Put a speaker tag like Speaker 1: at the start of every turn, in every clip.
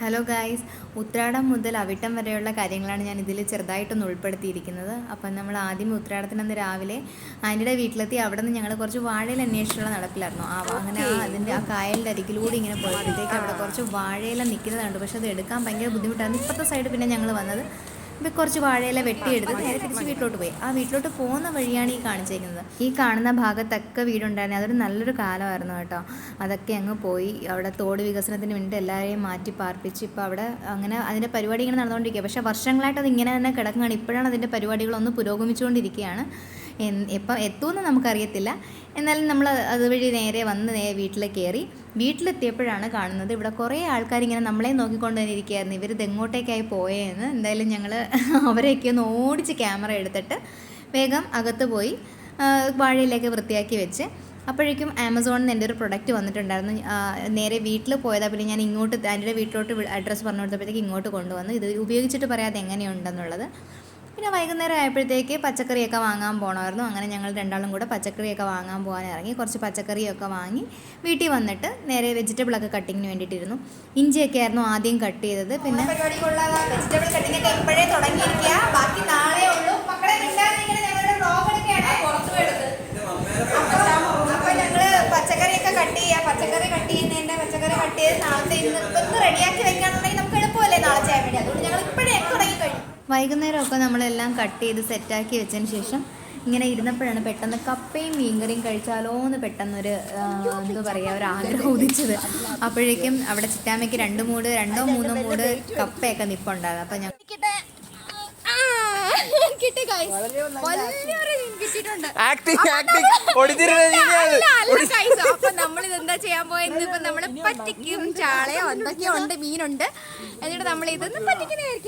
Speaker 1: Hello guys Uthradam മുതൽ അവിട്ടം വരെയുള്ള കാര്യങ്ങളാണ് ഞാൻ ഇതിൽ ചെറുതായിട്ടൊന്ന് ഉൾപ്പെടുത്തിയിരിക്കുന്നത്. അപ്പം നമ്മൾ ആദ്യം ഉത്രാടത്തിനന്ന് രാവിലെ ആന്റിയുടെ വീട്ടിലെത്തി. അവിടെ നിന്ന് ഞങ്ങൾ കുറച്ച് വാഴയിൽ അന്വേഷിച്ചുള്ള നടപ്പിലായിരുന്നു. ആ അങ്ങനെ ആ അതിന്റെ ആ കായലിന്റെ അരികിലൂടെ ഇങ്ങനെ പോയപ്പോഴത്തേക്ക് അവിടെ കുറച്ച് വാഴയില നിൽക്കുന്നതാണ് പക്ഷെ അത് എടുക്കാൻ ഭയങ്കര ബുദ്ധിമുട്ടാണ് ഇപ്പോഴത്തെ സൈഡ് പിന്നെ ഞങ്ങൾ വന്നത് ഇപ്പം കുറച്ച് വാഴയില വെട്ടിയെടുത്ത് നേരെ തിരിച്ച് വീട്ടിലോട്ട് പോയി. ആ വീട്ടിലോട്ട് പോകുന്ന വഴിയാണ് ഈ കാണിച്ചേക്കുന്നത് ഈ കാണുന്ന ഭാഗത്തൊക്കെ വീടുണ്ടായിരുന്നു അതൊരു നല്ലൊരു കാലമായിരുന്നു കേട്ടോ. അതൊക്കെ അങ്ങ് പോയി. അവിടെ തോട് വികസനത്തിന് വേണ്ടി എല്ലാവരെയും മാറ്റി പാർപ്പിച്ച് ഇപ്പോൾ അവിടെ അങ്ങനെ അതിന്റെ പരിപാടി ഇങ്ങനെ നടന്നുകൊണ്ടിരിക്കുക പക്ഷേ വർഷങ്ങളായിട്ട് അത് ഇങ്ങനെ തന്നെ കിടക്കുകയാണ്. ഇപ്പോഴാണ് അതിന്റെ പരിപാടികളൊന്ന് പുരോഗമിച്ചുകൊണ്ടിരിക്കുകയാണ്. എപ്പം എത്തുമെന്ന് നമുക്കറിയത്തില്ല. എന്നാലും നമ്മൾ അതുവഴി നേരെ വന്ന് നേരെ വീട്ടിലേക്ക് കയറി വീട്ടിലെത്തിയപ്പോഴാണ് കാണുന്നത് ഇവിടെ കുറേ ആൾക്കാർ ഇങ്ങനെ നമ്മളെ നോക്കിക്കൊണ്ട് തന്നെ ഇരിക്കുകയായിരുന്നു. ഇവർ ഇതെങ്ങോട്ടേക്കായി പോയെന്ന്. എന്തായാലും ഞങ്ങൾ അവരെയൊക്കെ ഒന്ന് ഓടിച്ച് ക്യാമറ എടുത്തിട്ട് വേഗം അകത്ത് പോയി വാഴയിലേക്ക് വൃത്തിയാക്കി വെച്ച്. അപ്പോഴേക്കും ആമസോണിൽ നിന്ന് എന്റെ ഒരു പ്രൊഡക്റ്റ് വന്നിട്ടുണ്ടായിരുന്നു. നേരെ വീട്ടിൽ പോയതാ. പിന്നെ ഞാൻ ഇങ്ങോട്ട് എന്റെ വീട്ടിലോട്ട് അഡ്രസ്സ് പറഞ്ഞു കൊടുത്തപ്പോഴത്തേക്ക് ഇങ്ങോട്ട് കൊണ്ടുവന്നു. ഇത് ഉപയോഗിച്ചിട്ട് പറയാതെ എങ്ങനെയുണ്ടെന്നുള്ളത്. പിന്നെ വൈകുന്നേരം ആയപ്പോഴത്തേക്ക് പച്ചക്കറിയൊക്കെ വാങ്ങാൻ പോകണമായിരുന്നു അങ്ങനെ ഞങ്ങൾ രണ്ടാളും കൂടെ പച്ചക്കറിയൊക്കെ വാങ്ങാൻ പോകാൻ ഇറങ്ങി. കുറച്ച് പച്ചക്കറിയൊക്കെ വാങ്ങി വീട്ടിൽ വന്നിട്ട് നേരെ വെജിറ്റബിളൊക്കെ കട്ടിങ്ങിന് വേണ്ടിയിട്ടിരുന്നു. ഇഞ്ചിയൊക്കെ ആയിരുന്നു ആദ്യം കട്ട് ചെയ്തത്. പിന്നെ വെജിറ്റബിൾ ഇപ്പോഴേ തുടങ്ങിയിരിക്കുക. ബാക്കി ഉള്ളൂ. പച്ചക്കറിയൊക്കെ കട്ട് ചെയ്യാം പച്ചക്കറി കട്ട് ചെയ്യുന്നതിന്റെ പച്ചക്കറി കട്ട് ചെയ്ത് നാളത്തെ ഇന്ന് റെഡിയാക്കി വെക്കുകയാണെന്നുണ്ടെങ്കിൽ നമുക്ക് എളുപ്പമല്ലേ നാളെ ചെയ്യാൻ വേണ്ടി അതുകൊണ്ട് ഞങ്ങൾ ഇപ്പോഴേ തുടങ്ങി കഴിഞ്ഞു വൈകുന്നേരമൊക്കെ നമ്മളെല്ലാം കട്ട് ചെയ്ത് സെറ്റാക്കി വെച്ചതിന് ശേഷം ഇങ്ങനെ ഇരുന്നപ്പോഴാണ് പെട്ടെന്ന് കപ്പയും മീൻകറിയും കഴിച്ചാലോ എന്ന് പെട്ടെന്നൊരു എന്താ പറയുക ഒരു ആഗ്രഹം ഉദിച്ചത്. അപ്പോഴേക്കും അവിടെ ചിറ്റാമയ്ക്ക് രണ്ട് മൂട് രണ്ടോ മൂന്നോ മൂട് കപ്പയൊക്കെ നിപ്പുണ്ടായിരുന്നു. അപ്പം
Speaker 2: ഞാൻ. അപ്പൊ നമ്മൾ ഇതെന്താ ചെയ്യാൻ പോയത് ഇപ്പൊ നമ്മൾ പറ്റിക്കും ചാളയോ എന്തൊക്കെയോ ഉണ്ട് മീനുണ്ട്. എന്നിട്ട് നമ്മൾ ഇതൊന്നും പറ്റിക്കുന്നതായിരിക്കും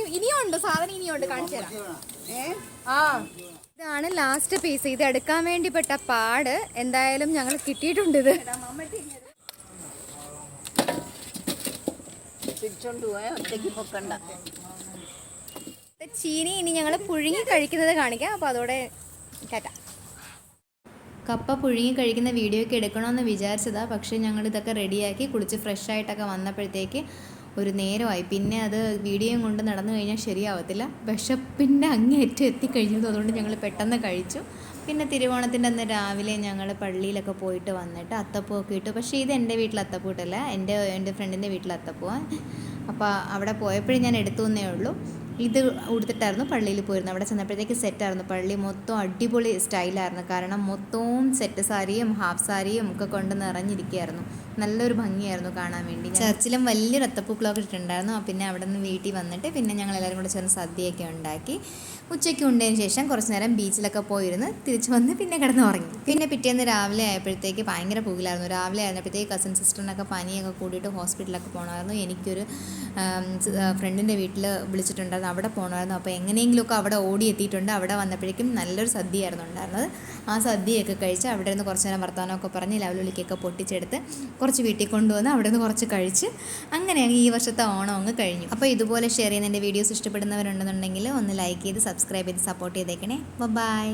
Speaker 2: ഉണ്ട് സാധനം ഇനിയുണ്ട് കാണിച്ചു തരാം. ആ. ഇതാണ് ലാസ്റ്റ് പീസ് ഇത് എടുക്കാൻ വേണ്ടി പെട്ട പാട്. എന്തായാലും ഞങ്ങൾ കിട്ടിയിട്ടുണ്ട് ഇത്. ചീനി ഇനി ഞങ്ങൾ പുഴുങ്ങി കഴിക്കുന്നത് കാണിക്കാം. അപ്പോൾ അതോടെ കേട്ടാ
Speaker 1: കപ്പ പുഴുങ്ങി കഴിക്കുന്ന വീഡിയോ ഒക്കെ എടുക്കണമെന്ന് വിചാരിച്ചതാ. പക്ഷേ ഞങ്ങൾ ഇതൊക്കെ റെഡിയാക്കി കുളിച്ച് ഫ്രഷ് ആയിട്ടൊക്കെ വന്നപ്പോഴത്തേക്ക് ഒരു നേരമായി. പിന്നെ അത് വീഡിയോയും കൊണ്ട് നടന്നു കഴിഞ്ഞാൽ ശരിയാവത്തില്ല. വിശപ്പിന്റെ അങ്ങേറ്റം എത്തിക്കഴിഞ്ഞത് അതുകൊണ്ട് ഞങ്ങൾ പെട്ടെന്ന് കഴിച്ചു. പിന്നെ തിരുവോണത്തിന്റെ അന്ന് രാവിലെ ഞങ്ങൾ പള്ളിയിലൊക്കെ പോയിട്ട് വന്നിട്ട് അത്തപ്പൂവൊക്കെ ഇട്ടു. പക്ഷേ ഇത് എന്റെ വീട്ടിൽ അത്തപ്പൂ ഇട്ടല്ല എന്റെ എന്റെ ഫ്രണ്ടിന്റെ വീട്ടിൽ അത്തപ്പൂവാണ് അപ്പോൾ അവിടെ പോയപ്പോഴും ഞാൻ എടുത്തു എന്നേ ഉള്ളൂ. ഇത് ഉടുത്തിട്ടായിരുന്നു പള്ളിയിൽ പോയിരുന്നത്. അവിടെ ചെന്നപ്പോഴത്തേക്ക് സെറ്റായിരുന്നു പള്ളി മൊത്തം അടിപൊളി സ്റ്റൈലായിരുന്നു കാരണം മൊത്തവും സെറ്റ് സാരിയും ഹാഫ് സാരിയും ഒക്കെ കൊണ്ട് നിറഞ്ഞിരിക്കുകയായിരുന്നു. നല്ലൊരു ഭംഗിയായിരുന്നു കാണാൻ വേണ്ടി. ചർച്ചിലും വലിയൊരു അത്തപ്പൂക്കളൊക്കെ ഇട്ടിട്ടുണ്ടായിരുന്നു. പിന്നെ അവിടെ നിന്ന് വീട്ടിൽ വന്നിട്ട് പിന്നെ ഞങ്ങൾ എല്ലാവരും കൂടെ ചേർന്ന് സദ്യയൊക്കെ ഉണ്ടാക്കി. ഉച്ചയ്ക്ക് ഉണ്ടതിന് ശേഷം കുറച്ച് നേരം ബീച്ചിലൊക്കെ പോയിരുന്ന് തിരിച്ചു വന്ന് പിന്നെ കിടന്ന് ഉറങ്ങി. പിന്നെ പിറ്റേന്ന് രാവിലെ ആയപ്പോഴത്തേക്ക് ഭയങ്കര പുകിലായിരുന്നു. രാവിലെ ആയിരുന്നപ്പോഴത്തേക്ക് കസിൻ സിസ്റ്ററിനൊക്കെ പനിയൊക്കെ കൂടിയിട്ട് ഹോസ്പിറ്റലൊക്കെ പോകണമായിരുന്നു എനിക്കൊരു ഫ്രണ്ടിന്റെ വീട്ടിൽ വിളിച്ചിട്ടുണ്ടായിരുന്നു. അവിടെ പോകണമായിരുന്നു അപ്പോൾ എങ്ങനെയെങ്കിലുമൊക്കെ അവിടെ ഓടി എത്തിയിട്ടുണ്ട് അവിടെ വന്നപ്പോഴേക്കും നല്ലൊരു സദ്യയായിരുന്നു ഉണ്ടായിരുന്നത്. ആ സദ്യയൊക്കെ കഴിച്ച് അവിടെ നിന്ന് കുറച്ച് നേരം വർത്തമാനമൊക്കെ പറഞ്ഞ് ലവലുള്ളിക്കൊക്കെ പൊട്ടിച്ചെടുത്ത് കുറച്ച് വീട്ടിൽ കൊണ്ടുവന്ന് അവിടെ നിന്ന് കുറച്ച് കഴിച്ച് അങ്ങനെയാണ് ഈ വർഷത്തെ ഓണം അങ്ങ് കഴിഞ്ഞു. അപ്പോൾ ഇതുപോലെ ഷെയർ ചെയ്യുന്ന എന്റെ വീഡിയോസ് ഇഷ്ടപ്പെടുന്നവരുണ്ടെന്നുണ്ടെങ്കിൽ ഒന്ന് ലൈക്ക് ചെയ്ത് സബ്സ്ക്രൈബ് ചെയ്ത് സപ്പോർട്ട് ചെയ്തേക്കണേ. ബൈ.